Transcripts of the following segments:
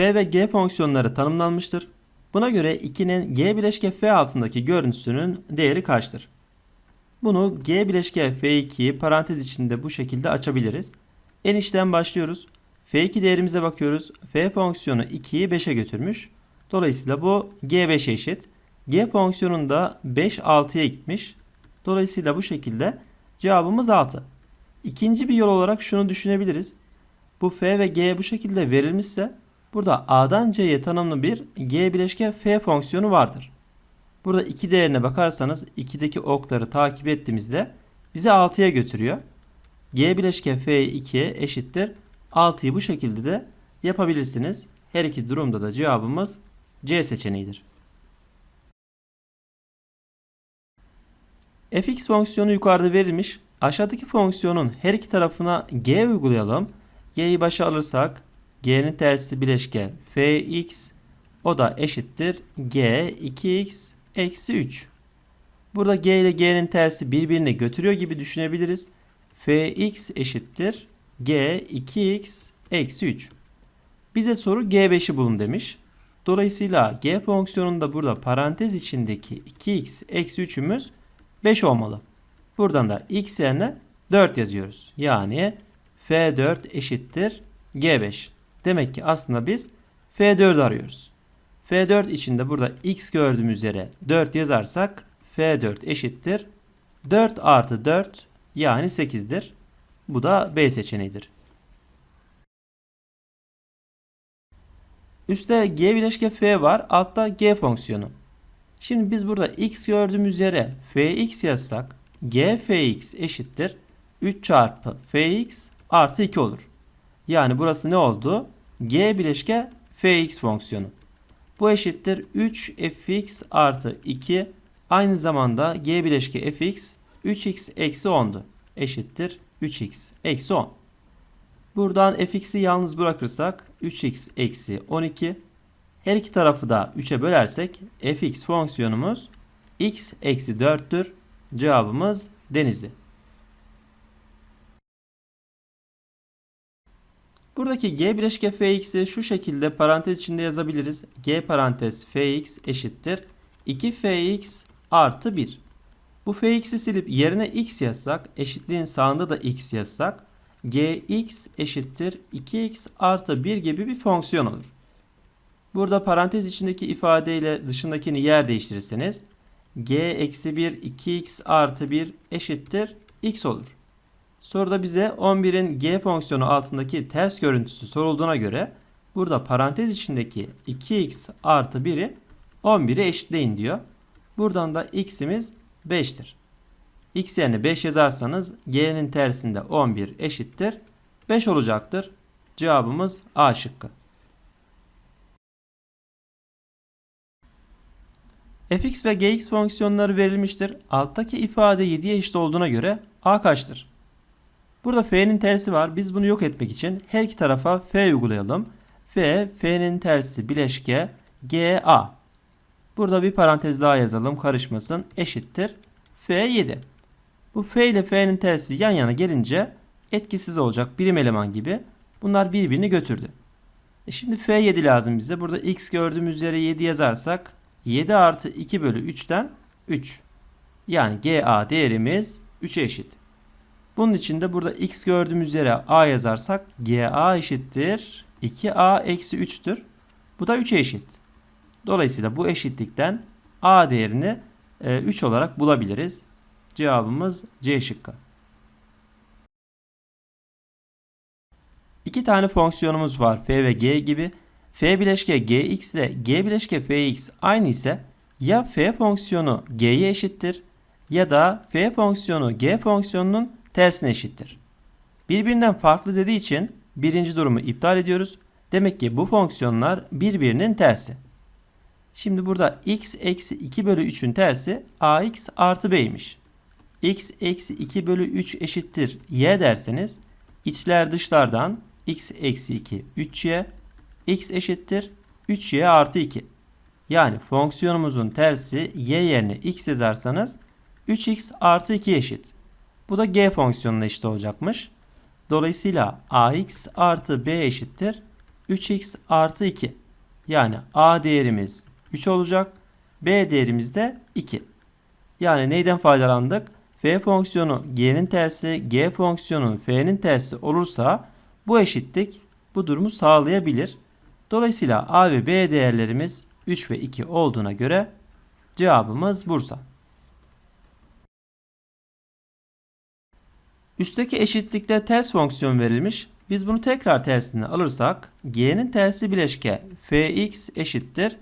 f ve g fonksiyonları tanımlanmıştır. Buna göre 2'nin g bileşke f altındaki görüntüsünün değeri kaçtır? Bunu g bileşke f2'yi parantez içinde bu şekilde açabiliriz. En içten başlıyoruz. f2 değerimize bakıyoruz. f fonksiyonu 2'yi 5'e götürmüş. Dolayısıyla bu g5'e eşit. g fonksiyonunda 5 6'ya gitmiş. Dolayısıyla bu şekilde cevabımız 6. İkinci bir yol olarak şunu düşünebiliriz. Bu f ve g bu şekilde verilmişse burada a'dan c'ye tanımlı bir g bileşke f fonksiyonu vardır. Burada 2 değerine bakarsanız 2'deki okları takip ettiğimizde bizi 6'ya götürüyor. G bileşke f 2'ye eşittir. 6'yı bu şekilde de yapabilirsiniz. Her iki durumda da cevabımız C seçeneğidir. fx fonksiyonu yukarıda verilmiş. Aşağıdaki fonksiyonun her iki tarafına g uygulayalım. g'yi başa alırsak g'nin tersi bileşke fx o da eşittir g 2x eksi 3. Burada g ile g'nin tersi birbirini götürüyor gibi düşünebiliriz. fx eşittir g 2x eksi 3. Bize soru g5'i bulun demiş. Dolayısıyla g fonksiyonunda burada parantez içindeki 2x eksi 3'ümüz 5 olmalı. Buradan da x yerine 4 yazıyoruz. Yani f4 eşittir g5. Demek ki aslında biz f4 arıyoruz. f4 içinde burada x gördüğümüz yere 4 yazarsak f4 eşittir 4 artı 4 yani 8'dir. Bu da B seçeneğidir. Üstte g bileşke f var. Altta g fonksiyonu. Şimdi biz burada x gördüğümüz yere fx yazsak g fx eşittir 3 çarpı fx artı 2 olur. Yani burası ne oldu? g bileşke fx fonksiyonu. Bu eşittir 3 fx artı 2 aynı zamanda g bileşke fx 3x eksi 10'du. Eşittir 3x eksi 10. Buradan fx'i yalnız bırakırsak 3x eksi 12. Her iki tarafı da 3'e bölersek fx fonksiyonumuz x eksi 4'tür. Cevabımız denizli. Buradaki g bileşke fx'i şu şekilde parantez içinde yazabiliriz. g parantez fx eşittir 2fx artı 1. Bu fx'i silip yerine x yazsak, eşitliğin sağında da x yazsak, gx eşittir 2x artı 1 gibi bir fonksiyon olur. Burada parantez içindeki ifadeyle dışındakini yer değiştirirseniz, g eksi 1 2x artı 1 eşittir x olur. Soruda bize 11'in g fonksiyonu altındaki ters görüntüsü sorulduğuna göre burada parantez içindeki 2x artı 1'i 11'e eşitleyin diyor. Buradan da x'imiz 5'tir. x yerine 5 yazarsanız g'nin tersinde 11 eşittir. 5 olacaktır. Cevabımız A şıkkı. fx ve gx fonksiyonları verilmiştir. Alttaki ifade 7'ye eşit olduğuna göre a kaçtır? Burada f'nin tersi var. Biz bunu yok etmek için her iki tarafa f uygulayalım. f, f'nin tersi bileşke g a. Burada bir parantez daha yazalım karışmasın. Eşittir. F7. Bu F ile F'nin tersi yan yana gelince etkisiz olacak birim eleman gibi. Bunlar birbirini götürdü. E şimdi F7 lazım bize. Burada x gördüğümüz yere 7 yazarsak 7 artı 2 bölü 3'ten 3. Yani GA değerimiz 3'e eşit. Bunun için de burada x gördüğümüz yere a yazarsak GA eşittir 2a eksi 3'tür. Bu da 3'e eşit. Dolayısıyla bu eşitlikten a değerini 3 olarak bulabiliriz. Cevabımız C şıkkı. İki tane fonksiyonumuz var f ve g gibi. f bileşke gx ile g bileşke fx aynı ise ya f fonksiyonu g'ye eşittir ya da f fonksiyonu g fonksiyonunun tersine eşittir. Birbirinden farklı dediği için birinci durumu iptal ediyoruz. Demek ki bu fonksiyonlar birbirinin tersi. Şimdi burada x eksi 2 bölü 3'ün tersi ax artı b'ymiş. x eksi 2 bölü 3 eşittir y derseniz içler dışlardan x eksi 2 3y x eşittir 3y artı 2. Yani fonksiyonumuzun tersi y yerine x yazarsanız 3x artı 2 eşit. Bu da g fonksiyonuna eşit olacakmış. Dolayısıyla ax artı b eşittir 3x artı 2. Yani a değerimiz 3 olacak. b değerimiz de 2. Yani neyden faydalandık? f fonksiyonu g'nin tersi, g fonksiyonun f'nin tersi olursa bu eşitlik bu durumu sağlayabilir. Dolayısıyla a ve b değerlerimiz 3 ve 2 olduğuna göre cevabımız Bursa. Üstteki eşitlikte ters fonksiyon verilmiş. Biz bunu tekrar tersine alırsak g'nin tersi bileşke fx eşittir.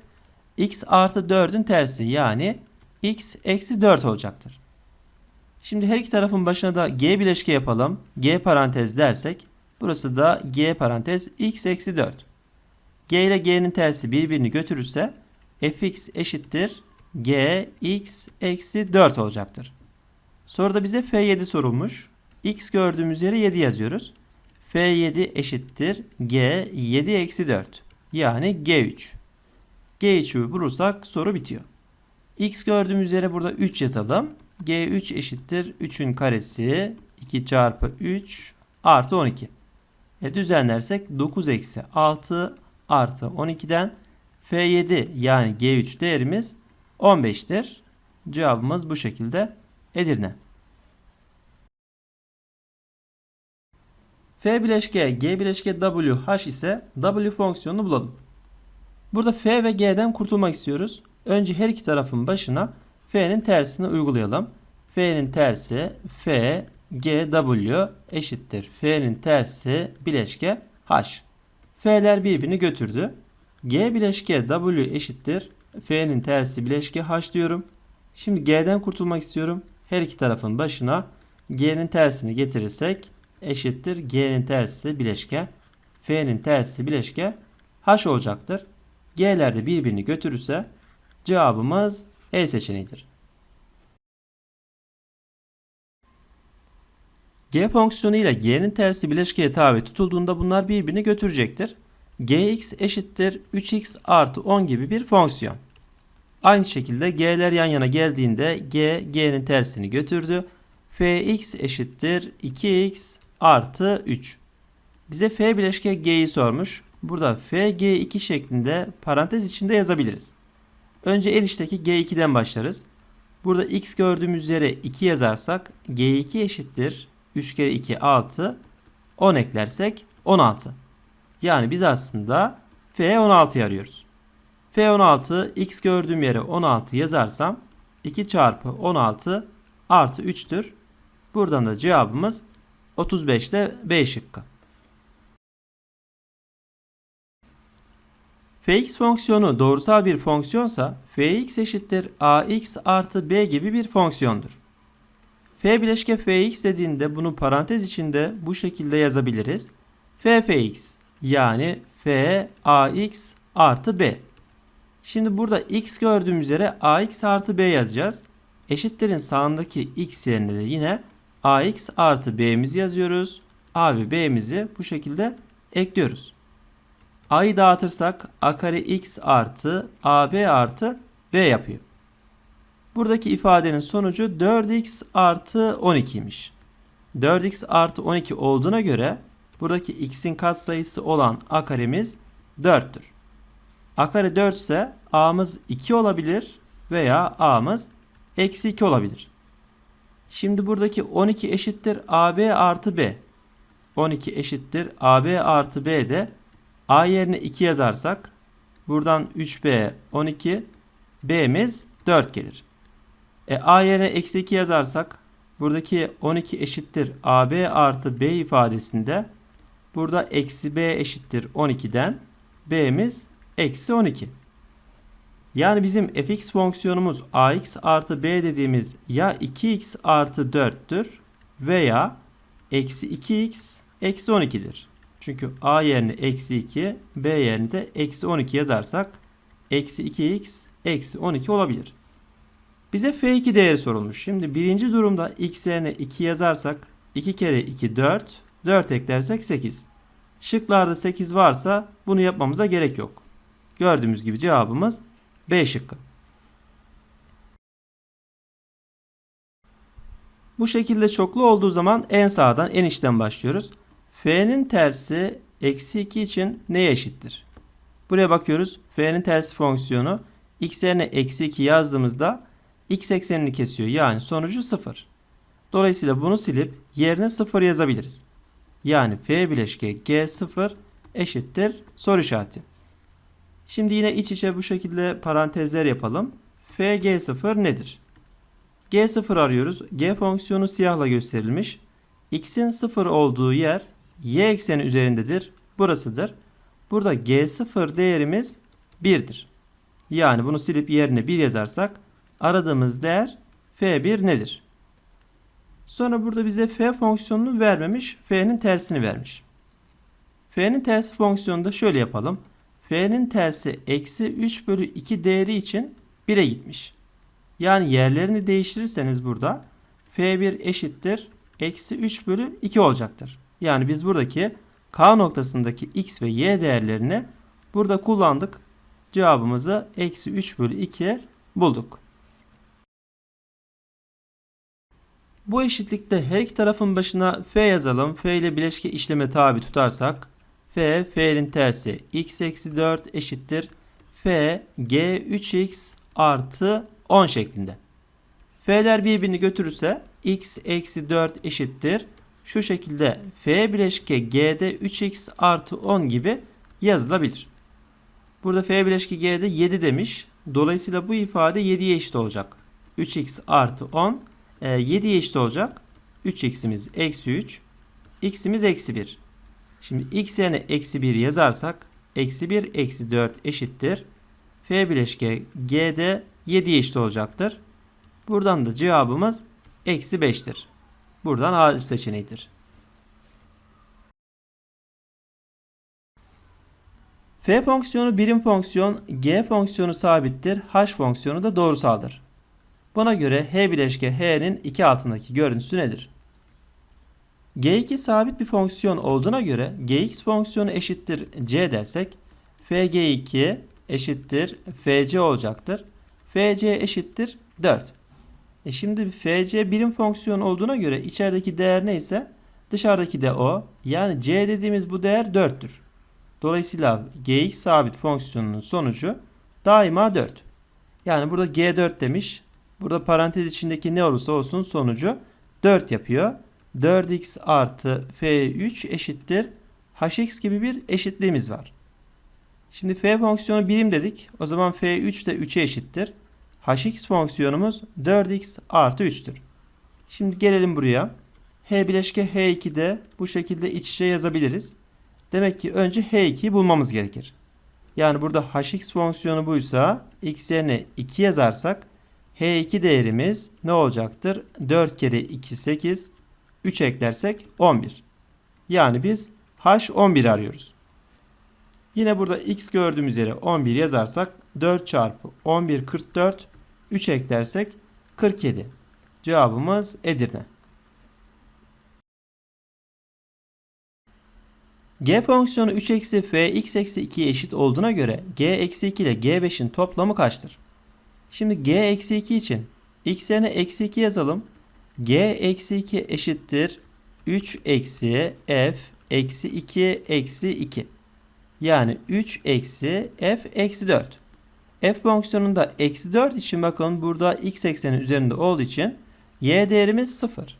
x artı 4'ün tersi yani x eksi 4 olacaktır. Şimdi her iki tarafın başına da g bileşke yapalım. g parantez dersek burası da g parantez x eksi 4. g ile g'nin tersi birbirini götürürse fx eşittir g x eksi 4 olacaktır. Soruda bize f7 sorulmuş. X gördüğümüz yere 7 yazıyoruz. f7 eşittir g 7 eksi 4 yani g3. g3'ü bulursak soru bitiyor. x gördüğümüz yere burada 3 yazalım. g3 eşittir 3'ün karesi 2 çarpı 3 artı 12. E düzenlersek 9 eksi 6 artı 12'den f7 yani g3 değerimiz 15'tir. Cevabımız bu şekilde Edirne. F bileşke G bileşke W H ise W fonksiyonunu bulalım. Burada F ve G'den kurtulmak istiyoruz. Önce her iki tarafın başına F'nin tersini uygulayalım. F'nin tersi F G W eşittir. F'nin tersi bileşke H. F'ler birbirini götürdü. G bileşke W eşittir. F'nin tersi bileşke H diyorum. Şimdi G'den kurtulmak istiyorum. Her iki tarafın başına G'nin tersini getirirsek eşittir. G'nin tersi bileşke. F'nin tersi bileşke H olacaktır. G'ler de birbirini götürürse cevabımız E seçeneğidir. G fonksiyonu ile G'nin tersi bileşkeye tabi tutulduğunda bunlar birbirini götürecektir. Gx eşittir 3x artı 10 gibi bir fonksiyon. Aynı şekilde G'ler yan yana geldiğinde G, G'nin tersini götürdü. Fx eşittir 2x artı 3. Bize F bileşke G'yi sormuş. Burada F, G2 şeklinde parantez içinde yazabiliriz. Önce en içteki G2'den başlarız. Burada x gördüğümüz yere 2 yazarsak G2 eşittir 3 kere 2 6 10 eklersek 16. Yani biz aslında F16'yı arıyoruz. F16 x gördüğüm yere 16 yazarsam 2 çarpı 16 artı 3'tür. Buradan da cevabımız 35 ile B şıkkı. Fx fonksiyonu doğrusal bir fonksiyonsa Fx eşittir Ax artı B gibi bir fonksiyondur. F bileşke Fx dediğinde bunu parantez içinde bu şekilde yazabiliriz. F Fx yani F Ax artı B. Şimdi burada x gördüğümüz yere ax artı b yazacağız. Eşitlerin sağındaki x yerine de yine ax artı b'mizi yazıyoruz. a ve b'mizi bu şekilde ekliyoruz. a'yı dağıtırsak a kare x artı ab artı b yapıyor. Buradaki ifadenin sonucu 4x artı 12'ymiş. 4x artı 12 olduğuna göre buradaki x'in katsayısı olan a karemiz 4'tür. A kare 4 ise A'mız 2 olabilir veya A'mız eksi 2 olabilir. Şimdi buradaki 12 eşittir AB artı B. 12 eşittir AB artı B de A yerine 2 yazarsak buradan 3B 12 B'miz 4 gelir. E, A yerine eksi 2 yazarsak buradaki 12 eşittir AB artı B ifadesinde burada eksi B eşittir 12'den B'miz eksi 12. Yani bizim fx fonksiyonumuz ax artı b dediğimiz ya 2x artı 4'tür veya eksi 2x eksi 12'dir. Çünkü a yerine eksi 2 b yerine de eksi 12 yazarsak eksi 2x eksi 12 olabilir. Bize f2 değeri sorulmuş. Şimdi birinci durumda x yerine 2 yazarsak 2 kere 2 4 4 eklersek 8. Şıklarda 8 varsa bunu yapmamıza gerek yok. Gördüğümüz gibi cevabımız B şıkkı. Bu şekilde çoklu olduğu zaman en sağdan en içten başlıyoruz. F'nin tersi eksi 2 için neye eşittir? Buraya bakıyoruz. F'nin tersi fonksiyonu x yerine eksi 2 yazdığımızda x eksenini kesiyor. Yani sonucu 0. Dolayısıyla bunu silip yerine 0 yazabiliriz. Yani f bileşke g0 eşittir soru işareti. Şimdi yine iç içe bu şekilde parantezler yapalım. f g0 nedir? g0 arıyoruz. g fonksiyonu siyahla gösterilmiş. x'in 0 olduğu yer y ekseni üzerindedir. Burasıdır. Burada g0 değerimiz 1'dir. Yani bunu silip yerine 1 yazarsak aradığımız değer f1 nedir? Sonra burada bize f fonksiyonunu vermemiş, f'nin tersini vermiş. f'nin tersi fonksiyonunu da şöyle yapalım. F'nin tersi eksi 3 bölü 2 değeri için 1'e gitmiş. Yani yerlerini değiştirirseniz burada f1 eşittir eksi 3 bölü 2 olacaktır. Yani biz buradaki k noktasındaki x ve y değerlerini burada kullandık. Cevabımızı eksi 3 bölü 2'ye bulduk. Bu eşitlikte her iki tarafın başına f yazalım. f ile bileşke işleme tabi tutarsak f, f'nin tersi x eksi 4 eşittir f, g 3x artı 10 şeklinde. f'ler birbirini götürürse x eksi 4 eşittir. Şu şekilde f bileşke g'de 3x artı 10 gibi yazılabilir. Burada f bileşke g'de 7 demiş. Dolayısıyla bu ifade 7'ye eşit olacak. 3x artı 10 e, 7'ye eşit olacak. 3x'imiz eksi 3. x'imiz eksi 1. Şimdi x yerine eksi 1 yazarsak eksi 1 eksi 4 eşittir. f bileşke g'de 7'ye eşit olacaktır. Buradan da cevabımız eksi 5'tir. Buradan A seçeneğidir. F fonksiyonu birim fonksiyon, G fonksiyonu sabittir, H fonksiyonu da doğrusaldır. Buna göre H bileşke H'nin iki altındaki görüntüsü nedir? G2 sabit bir fonksiyon olduğuna göre Gx fonksiyonu eşittir C dersek Fg2 eşittir Fc olacaktır. Fc eşittir 4. E şimdi FC birim fonksiyon olduğuna göre içerideki değer neyse dışarıdaki de o. Yani C dediğimiz bu değer 4'tür. Dolayısıyla Gx sabit fonksiyonunun sonucu daima 4. Yani burada G4 demiş. Burada parantez içindeki ne olursa olsun sonucu 4 yapıyor. 4x artı f3 eşittir hx gibi bir eşitliğimiz var. Şimdi f fonksiyonu birim dedik. O zaman f3 de 3'e eşittir hx fonksiyonumuz 4x artı 3'tür. Şimdi gelelim buraya. h bileşke h2'de bu şekilde iç içe yazabiliriz. Demek ki önce h2'yi bulmamız gerekir. Yani burada hx fonksiyonu buysa x yerine 2 yazarsak h2 değerimiz ne olacaktır? 4 kere 2 8 3 eklersek 11. Yani biz h11 arıyoruz. Yine burada x gördüğümüz yere 11 yazarsak 4 çarpı 11 44 3 eklersek 47. Cevabımız Edirne. G fonksiyonu 3 eksi f x eksi 2'ye eşit olduğuna göre g eksi 2 ile g5'in toplamı kaçtır? Şimdi g eksi 2 için x yerine eksi 2 yazalım. G eksi 2 eşittir 3 eksi f eksi 2 eksi 2. Yani 3 eksi f eksi 4. f fonksiyonunda eksi 4 için bakın burada x ekseni üzerinde olduğu için y değerimiz 0.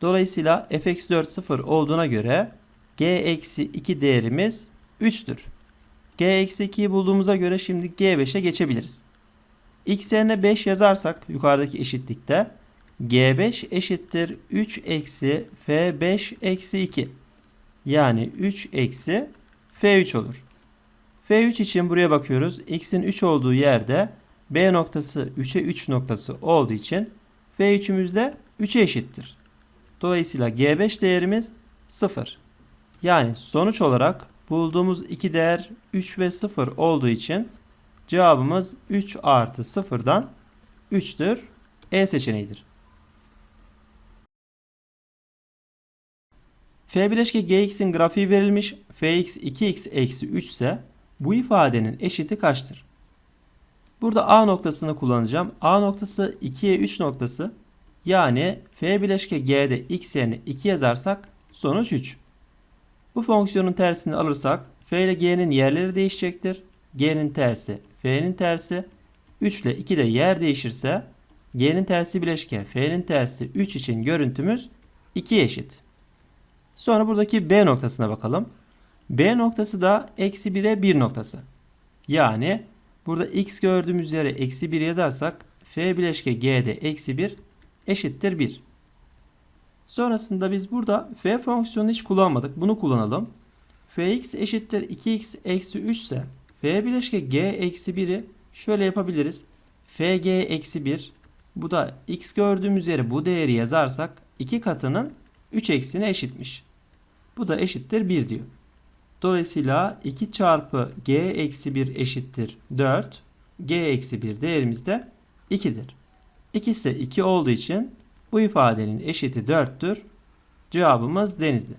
Dolayısıyla f eksi 4 0 olduğuna göre g eksi 2 değerimiz 3'tür. g eksi 2'yi bulduğumuza göre şimdi g5'e geçebiliriz. x yerine 5 yazarsak yukarıdaki eşitlikte g5 eşittir 3 eksi f5 eksi 2. Yani 3 eksi f3 olur. f3 için buraya bakıyoruz. x'in 3 olduğu yerde b noktası 3'e 3 noktası olduğu için f3'ümüz de 3'e eşittir. Dolayısıyla g5 değerimiz 0. Yani sonuç olarak bulduğumuz iki değer 3 ve 0 olduğu için cevabımız 3 artı 0'dan 3'tür. E seçeneğidir. F bileşke gx'in grafiği verilmiş. fx 2x eksi 3 ise bu ifadenin eşiti kaçtır? Burada A noktasını kullanacağım. A noktası 2'ye 3 noktası. Yani F bileşke G'de x yerine 2 yazarsak sonuç 3. Bu fonksiyonun tersini alırsak f ile g'nin yerleri değişecektir. g'nin tersi f'nin tersi. 3 ile 2 de yer değişirse g'nin tersi bileşke f'nin tersi 3 için görüntümüz 2 eşit. Sonra buradaki B noktasına bakalım. B noktası da eksi 1'e 1 noktası. Yani burada x gördüğümüz yere eksi 1 yazarsak f bileşke g'de eksi 1 eşittir 1. Sonrasında biz burada f fonksiyonunu hiç kullanmadık. Bunu kullanalım. fx eşittir 2x eksi 3 ise f bileşke g eksi 1'i şöyle yapabiliriz. fg eksi 1 bu da x gördüğümüz yere bu değeri yazarsak 2 katının 3 eksine eşitmiş. Bu da eşittir 1 diyor. Dolayısıyla 2 çarpı g eksi 1 eşittir 4. g eksi 1 değerimiz de 2'dir. İkisi de 2 olduğu için bu ifadenin eşiti 4'tür. Cevabımız denizli.